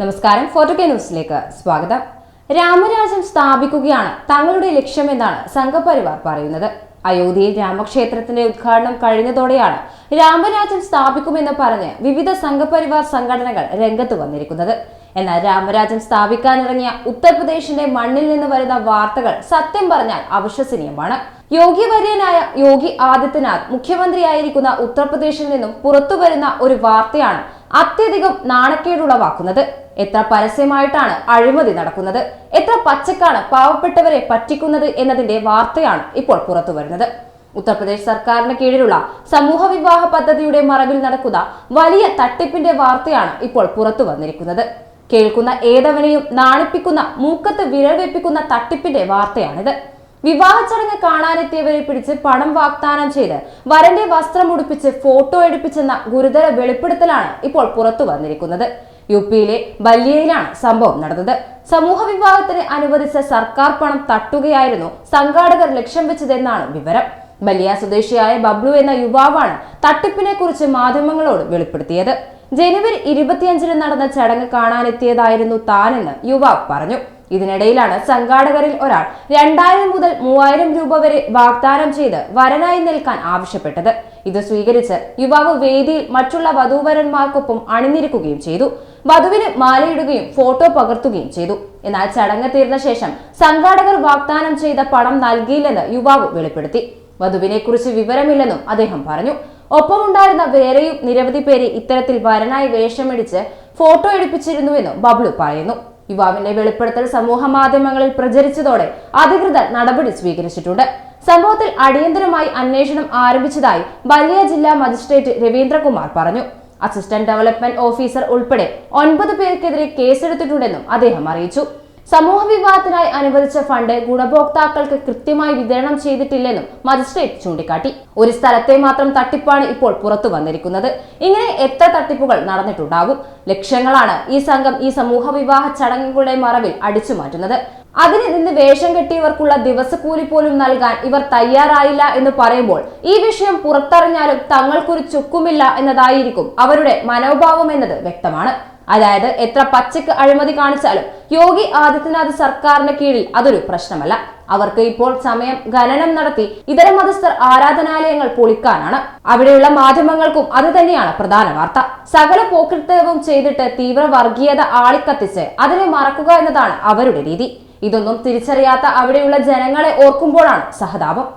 നമസ്കാരം. Photo K ന്യൂസിലേക്ക് സ്വാഗതം. രാമരാജ്യം സ്ഥാപിക്കുകയാണ് തങ്ങളുടെ ലക്ഷ്യമെന്നാണ് സംഘപരിവാർ പറയുന്നത്. അയോധ്യയിൽ രാമക്ഷേത്രത്തിന്റെ ഉദ്ഘാടനം കഴിഞ്ഞതോടെയാണ് രാമരാജ്യം സ്ഥാപിക്കുമെന്ന് പറഞ്ഞ് വിവിധ സംഘപരിവാർ സംഘടനകൾ രംഗത്ത് വന്നിരിക്കുന്നത്. എന്നാൽ രാമരാജ്യം സ്ഥാപിക്കാനിറങ്ങിയ ഉത്തർപ്രദേശിന്റെ മണ്ണിൽ നിന്ന് വരുന്ന വാർത്തകൾ സത്യം പറഞ്ഞാൽ അവിശ്വസനീയമാണ്. യോഗി വര്യനായ യോഗി ആദിത്യനാഥ് മുഖ്യമന്ത്രിയായിരിക്കുന്ന ഉത്തർപ്രദേശിൽ നിന്നും പുറത്തുവരുന്ന ഒരു വാർത്തയാണ് അത്യധികം നാണക്കേടുളവാക്കുന്നത്. എത്ര പരസ്യമായിട്ടാണ് അഴിമതി നടക്കുന്നത്? എത്ര പച്ചക്കാണ് പാവപ്പെട്ടവരെ പറ്റിക്കുന്നത് എന്നതിന്റെ വാർത്തയാണ് ഇപ്പോൾ പുറത്തു വരുന്നത് ഉത്തർപ്രദേശ് സർക്കാരിന് കീഴിലുള്ള സമൂഹ വിവാഹ പദ്ധതിയുടെ മറവിൽ നടക്കുന്ന വലിയ തട്ടിപ്പിന്റെ വാർത്തയാണ് ഇപ്പോൾ പുറത്തു വന്നിരിക്കുന്നത് കേൾക്കുന്ന ഏതവനെയും നാണിപ്പിക്കുന്ന മൂക്കത്ത് വിരൽ വെപ്പിക്കുന്ന തട്ടിപ്പിന്റെ വാർത്തയാണിത്. വിവാഹ ചടങ്ങ് കാണാനെത്തിയവരെ പിടിച്ച് പണം വാഗ്ദാനം ചെയ്ത് വരന്റെ വസ്ത്രം ഉടുപ്പിച്ച് ഫോട്ടോ എടുപ്പിച്ചെന്ന ഗുരുതര വെളിപ്പെടുത്തലാണ് ഇപ്പോൾ പുറത്തു വന്നിരിക്കുന്നത് യു പിയിലെ ബല്യയിലാണ് സംഭവം നടന്നത്. സമൂഹ വിഭാഗത്തിന് അനുവദിച്ച സർക്കാർ പണം തട്ടുകയായിരുന്നു സംഘാടകർ ലക്ഷ്യം വെച്ചതെന്നാണ് വിവരം. ബല്ലിയ സ്വദേശിയായ ബബ്ലു എന്ന യുവാവാണ് തട്ടിപ്പിനെ കുറിച്ച് മാധ്യമങ്ങളോട് വെളിപ്പെടുത്തിയത്. ജനുവരി ഇരുപത്തിയഞ്ചിന് നടന്ന ചടങ്ങ് കാണാനെത്തിയതായിരുന്നു താനെന്ന് യുവാവ് പറഞ്ഞു. ഇതിനിടയിലാണ് സംഘാടകരിൽ ഒരാൾ രണ്ടായിരം മുതൽ മൂവായിരം രൂപ വരെ വാഗ്ദാനം ചെയ്ത് വരനായി നിൽക്കാൻ ആവശ്യപ്പെട്ടത്. ഇത് സ്വീകരിച്ച് യുവാവ് വേദിയിൽ മറ്റുള്ള വധൂവരന്മാർക്കൊപ്പം അണിനിരക്കുകയും ചെയ്തു. വധുവിന് മാലയിടുകയും ഫോട്ടോ പകർത്തുകയും ചെയ്തു. എന്നാൽ ചടങ്ങ് തീർന്ന ശേഷം സംഘാടകർ വാഗ്ദാനം ചെയ്ത പണം നൽകിയില്ലെന്ന് യുവാവ് വെളിപ്പെടുത്തി. വധുവിനെ കുറിച്ച് വിവരമില്ലെന്നും അദ്ദേഹം പറഞ്ഞു. ഒപ്പമുണ്ടായിരുന്ന വേറെയും നിരവധി പേരെ ഇത്തരത്തിൽ വരനായി വേഷമിടിച്ച് ഫോട്ടോ എടുപ്പിച്ചിരുന്നുവെന്നും ബബ്ലു പറയുന്നു. യുവാവിന്റെ വെളിപ്പെടുത്തൽ സമൂഹ മാധ്യമങ്ങളിൽ പ്രചരിച്ചതോടെ അധികൃതർ നടപടി സ്വീകരിച്ചിട്ടുണ്ട്. സംഭവത്തിൽ അടിയന്തരമായി അന്വേഷണം ആരംഭിച്ചതായി വലിയ ജില്ലാ മജിസ്ട്രേറ്റ് രവീന്ദ്രകുമാർ പറഞ്ഞു. അസിസ്റ്റന്റ് ഡെവലപ്മെന്റ് ഓഫീസർ ഉൾപ്പെടെ ഒൻപത് പേർക്കെതിരെ കേസെടുത്തിട്ടുണ്ടെന്നും അദ്ദേഹം അറിയിച്ചു. സമൂഹ വിവാഹത്തിനായി അനുവദിച്ച ഫണ്ട് ഗുണഭോക്താക്കൾക്ക് കൃത്യമായി വിതരണം ചെയ്തിട്ടില്ലെന്നും മജിസ്ട്രേറ്റ് ചൂണ്ടിക്കാട്ടി. ഒരു സ്ഥലത്തെ മാത്രം തട്ടിപ്പാണ് ഇപ്പോൾ പുറത്തു വന്നിരിക്കുന്നത്. ഇങ്ങനെ എത്ര തട്ടിപ്പുകൾ നടന്നിട്ടുണ്ടാകും? ലക്ഷങ്ങളാണ് ഈ സംഘം ഈ സമൂഹ വിവാഹ ചടങ്ങുകളുടെ മറവിൽ അടിച്ചു മാറ്റുന്നത്. അതിന് നിന്ന് വേഷം കെട്ടിയവർക്കുള്ള ദിവസക്കൂലി പോലും നൽകാൻ ഇവർ തയ്യാറായില്ല എന്ന് പറയുമ്പോൾ ഈ വിഷയം പുറത്തറിഞ്ഞാലും തങ്ങൾക്കൊരു ചുക്കുമില്ല എന്നതായിരിക്കും അവരുടെ മനോഭാവം എന്നത് വ്യക്തമാണ്. അതായത് എത്ര പച്ചക്ക് അഴിമതി കാണിച്ചാലും യോഗി ആദിത്യനാഥ് സർക്കാരിന്റെ കീഴിൽ അതൊരു പ്രശ്നമല്ല. അവർക്ക് ഇപ്പോൾ സമയം ഖനനം നടത്തി ഇതര മതസ്ഥർ ആരാധനാലയങ്ങൾ പൊളിക്കാനാണ്. അവിടെയുള്ള മാധ്യമങ്ങൾക്കും അത് തന്നെയാണ് പ്രധാന വാർത്ത. സകല പോക്കിട്ടവും ചെയ്തിട്ട് തീവ്ര വർഗീയത ആളിക്കത്തിച്ച് അതിനെ മറക്കുക എന്നതാണ് അവരുടെ രീതി. ഇതൊന്നും തിരിച്ചറിയാത്ത അവിടെയുള്ള ജനങ്ങളെ ഓർക്കുമ്പോഴാണ് സഹതാപം.